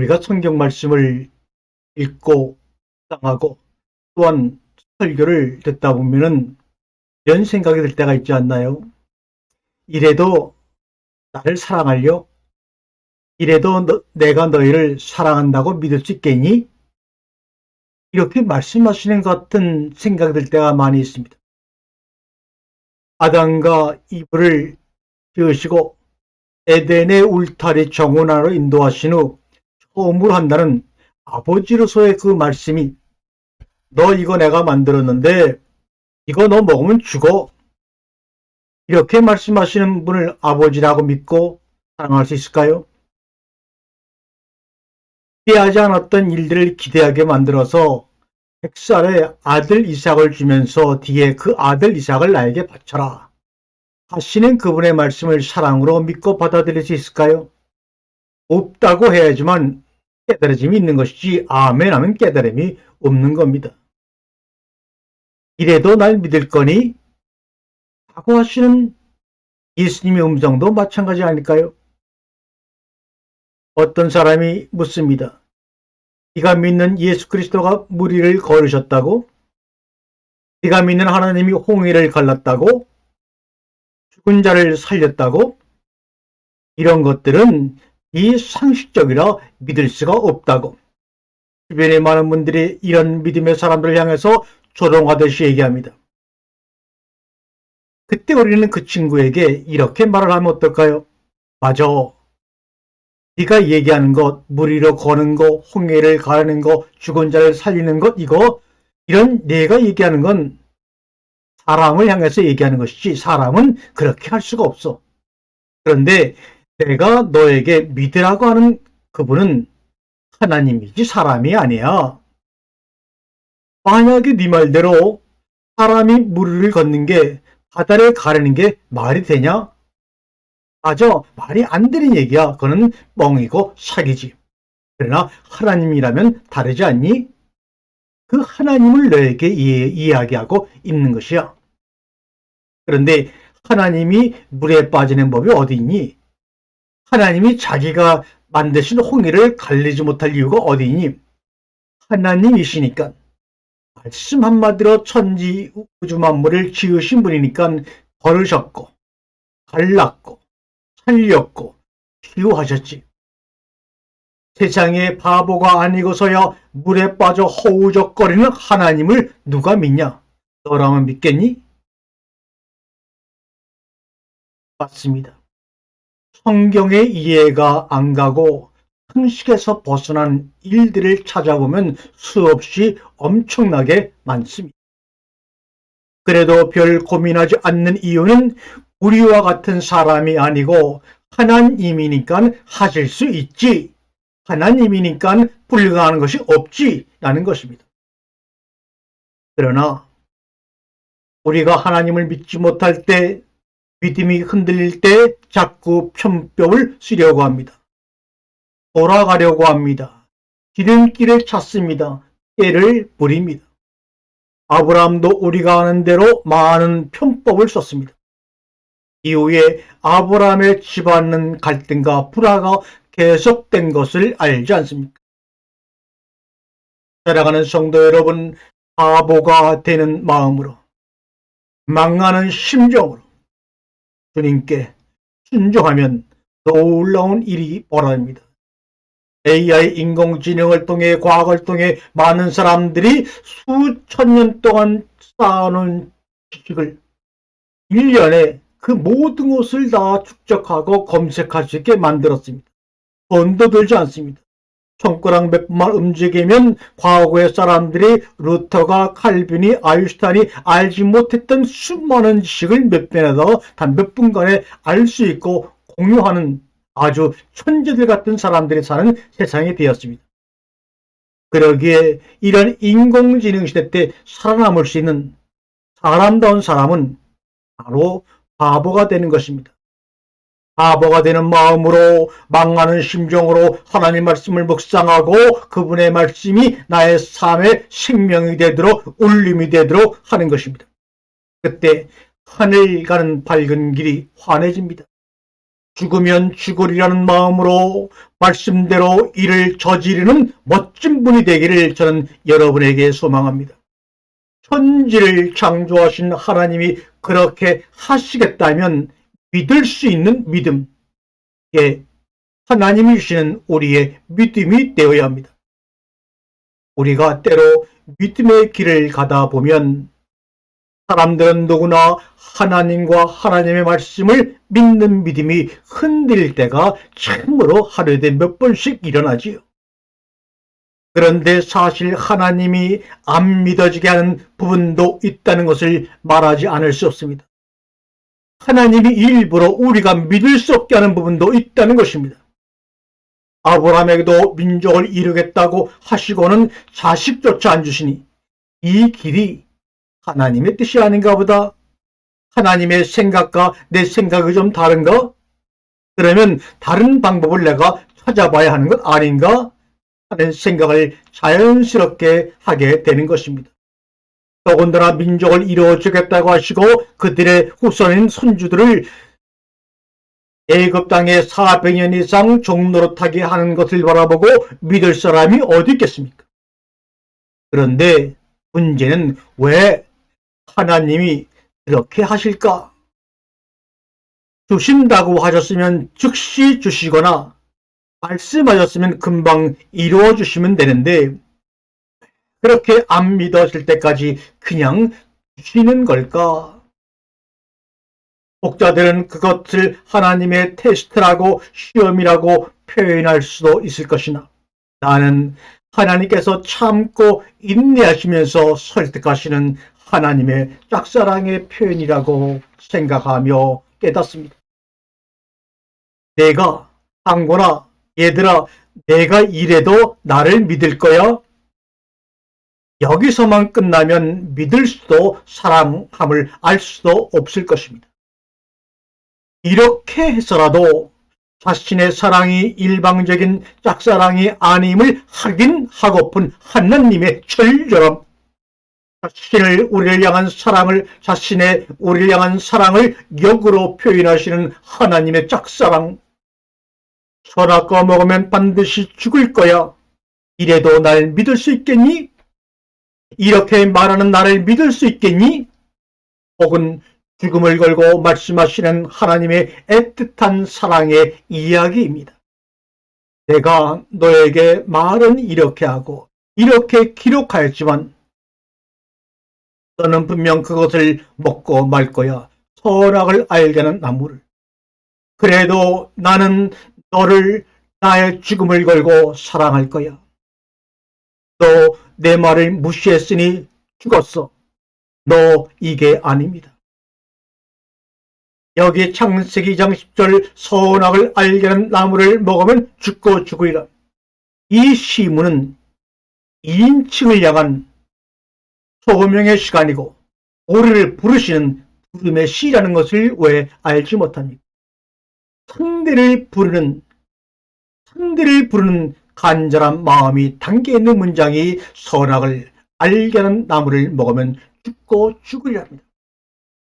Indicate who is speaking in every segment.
Speaker 1: 우리가 성경 말씀을 읽고 묵상하고 또한 설교를 듣다 보면은 이런 생각이 들 때가 있지 않나요? 이래도 나를 사랑하려? 이래도 너- 내가 너희를 사랑한다고 믿을 수 있겠니? 이렇게 말씀하시는 것 같은 생각이 들 때가 많이 있습니다. 아담과 이브를 지으시고 에덴의 울타리 정원하로 인도하신 후 처음으로 한다는 아버지로서의 그 말씀이 너 이거 내가 만들었는데 이거 너 먹으면 죽어. 이렇게 말씀하시는 분을 아버지라고 믿고 사랑할 수 있을까요? 기대하지 않았던 일들을 기대하게 만들어서 백살의 아들 이삭을 주면서 뒤에 그 아들 이삭을 나에게 바쳐라. 하시는 그분의 말씀을 사랑으로 믿고 받아들일 수 있을까요? 없다고 해야지만 깨달음이 있는 것이지 아멘 하면 깨달음이 없는 겁니다. 이래도 날 믿을 거니? 라고 하시는 예수님의 음성도 마찬가지 아닐까요? 어떤 사람이 묻습니다. 네가 믿는 예수 그리스도가 무리를 걸으셨다고? 네가 믿는 하나님이 홍해를 갈랐다고? 죽은 자를 살렸다고? 이런 것들은 비상식적이라 믿을 수가 없다고. 주변의 많은 분들이 이런 믿음의 사람들을 향해서 조롱하듯이 얘기합니다. 그때 우리는 그 친구에게 이렇게 말을 하면 어떨까요? 맞아. 네가 얘기하는 것, 무리로 거는 거, 홍해를 가르는 거, 죽은 자를 살리는 것, 이거 이런 내가 얘기하는 건 사람을 향해서 얘기하는 것이지 사람은 그렇게 할 수가 없어. 그런데 내가 너에게 믿으라고 하는 그분은 하나님이지 사람이 아니야. 만약에 네 말대로 사람이 무리를 걷는 게 바다를 가르는 게 말이 되냐? 맞아. 말이 안 되는 얘기야. 그거는 뻥이고 사기지. 그러나 하나님이라면 다르지 않니? 그 하나님을 너에게 이야기하고 있는 것이야. 그런데 하나님이 물에 빠지는 법이 어디 있니? 하나님이 자기가 만드신 홍해를 갈리지 못할 이유가 어디 있니? 하나님이시니까. 말씀 한마디로 천지 우주 만물을 지으신 분이니까 걸으셨고, 갈랐고, 살렸고, 치유하셨지. 세상의 바보가 아니고서야 물에 빠져 허우적거리는 하나님을 누가 믿냐? 너라면 믿겠니? 맞습니다. 성경의 이해가 안 가고 상식에서 벗어난 일들을 찾아보면 수없이 엄청나게 많습니다. 그래도 별 고민하지 않는 이유는 우리와 같은 사람이 아니고 하나님이니까 하실 수 있지. 하나님이니까 불가하는 것이 없지. 라는 것입니다. 그러나 우리가 하나님을 믿지 못할 때 믿음이 흔들릴 때 자꾸 편법을 쓰려고 합니다. 돌아가려고 합니다. 기름길을 찾습니다. 깨를 부립니다. 아브라함도 우리가 아는 대로 많은 편법을 썼습니다. 이후에 아브라함의 집안은 갈등과 불화가 계속된 것을 알지 않습니까? 살아가는 성도 여러분, 바보가 되는 마음으로, 망하는 심정으로 주님께 순종하면 놀라운 일이 벌어집니다. AI 인공지능을 통해 과학을 통해 많은 사람들이 수천 년 동안 쌓아놓은 지식을 1년에 그 모든 것을 다 축적하고 검색할 수 있게 만들었습니다. 돈도 들지 않습니다. 손가락 몇 번만 움직이면 과거의 사람들이 루터가 칼빈이 아인슈타인이 알지 못했던 수많은 지식을 몇 번에다 단몇 분간에 알 수 있고 공유하는 아주 천재들 같은 사람들이 사는 세상이 되었습니다. 그러기에 이런 인공지능 시대 때 살아남을 수 있는 사람다운 사람은 바로 바보가 되는 것입니다. 바보가 되는 마음으로 망하는 심정으로 하나님 말씀을 묵상하고 그분의 말씀이 나의 삶의 생명이 되도록 울림이 되도록 하는 것입니다. 그때 하늘 가는 밝은 길이 환해집니다. 죽으면 죽으리라는 마음으로 말씀대로 일을 저지르는 멋진 분이 되기를 저는 여러분에게 소망합니다. 천지를 창조하신 하나님이 그렇게 하시겠다면 믿을 수 있는 믿음, 예, 하나님이 주시는 우리의 믿음이 되어야 합니다. 우리가 때로 믿음의 길을 가다 보면 사람들은 누구나 하나님과 하나님의 말씀을 믿는 믿음이 흔들릴 때가 참으로 하루에 몇 번씩 일어나지요. 그런데 사실 하나님이 안 믿어지게 하는 부분도 있다는 것을 말하지 않을 수 없습니다. 하나님이 일부러 우리가 믿을 수 없게 하는 부분도 있다는 것입니다. 아브라함에게도 민족을 이루겠다고 하시고는 자식조차 안 주시니 이 길이 하나님의 뜻이 아닌가 보다. 하나님의 생각과 내 생각이 좀 다른가? 그러면 다른 방법을 내가 찾아봐야 하는 것 아닌가? 하는 생각을 자연스럽게 하게 되는 것입니다. 더군다나 민족을 이루어주겠다고 하시고 그들의 후손인 손주들을 애굽 땅에 400년 이상 종노릇하게 하는 것을 바라보고 믿을 사람이 어디 있겠습니까? 그런데 문제는 왜 하나님이 그렇게 하실까? 주신다고 하셨으면 즉시 주시거나 말씀하셨으면 금방 이루어 주시면 되는데 그렇게 안 믿어질 때까지 그냥 주시는 걸까? 목자들은 그것을 하나님의 테스트라고 시험이라고 표현할 수도 있을 것이나 나는 하나님께서 참고 인내하시면서 설득하시는 하나님의 짝사랑의 표현이라고 생각하며 깨닫습니다. 내가 한거나 얘들아 내가 이래도 나를 믿을 거야? 여기서만 끝나면 믿을 수도 사랑함을 알 수도 없을 것입니다. 이렇게 해서라도 자신의 사랑이 일방적인 짝사랑이 아님을 확인하고픈 하나님의 철저함, 자신을 우리를 향한 사랑을 자신의 우리를 향한 사랑을 역으로 표현하시는 하나님의 짝사랑. 선악과 먹으면 반드시 죽을 거야. 이래도 날 믿을 수 있겠니? 이렇게 말하는 나를 믿을 수 있겠니? 혹은 죽음을 걸고 말씀하시는 하나님의 애틋한 사랑의 이야기입니다. 내가 너에게 말은 이렇게 하고 이렇게 기록하였지만 너는 분명 그것을 먹고 말 거야. 선악을 알게 하는 나무를. 그래도 나는 너를 나의 죽음을 걸고 사랑할 거야. 너 내 말을 무시했으니 죽었어. 너 이게 아닙니다. 여기 창세기 2장 10절 선악을 알게 하는 나무를 먹으면 죽고 죽으리라. 이 시문은 2인칭을 향한 소명의 시간이고 우리를 부르시는 부름의 시라는 것을 왜 알지 못합니까? 상대를 부르는 상대를 부르는 간절한 마음이 담겨 있는 문장이 선악을 알게 하는 나무를 먹으면 죽고 죽으리랍니다.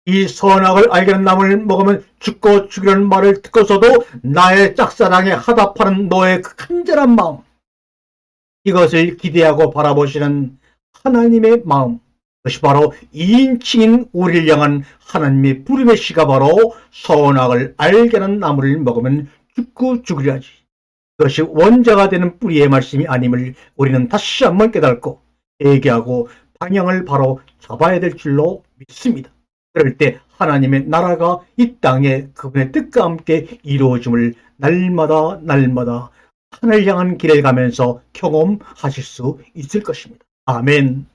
Speaker 1: 이 선악을 알게는 나무를 먹으면 죽고 죽이라는 말을 듣고서도 나의 짝사랑에 하답하는 너의 그 간절한 마음 이것을 기대하고 바라보시는 하나님의 마음 그것이 바로 2인칭인 우리를 향한 하나님의 부름의 시가 바로 선악을 알게는 나무를 먹으면 죽고 죽으리하지 그 것이 원자가 되는 뿌리의 말씀이 아님을 우리는 다시 한번 깨닫고 얘기하고 방향을 바로 잡아야 될 줄로 믿습니다. 그럴 때 하나님의 나라가 이 땅에 그분의 뜻과 함께 이루어짐을 날마다 날마다 하늘 향한 길을 가면서 경험하실 수 있을 것입니다. 아멘.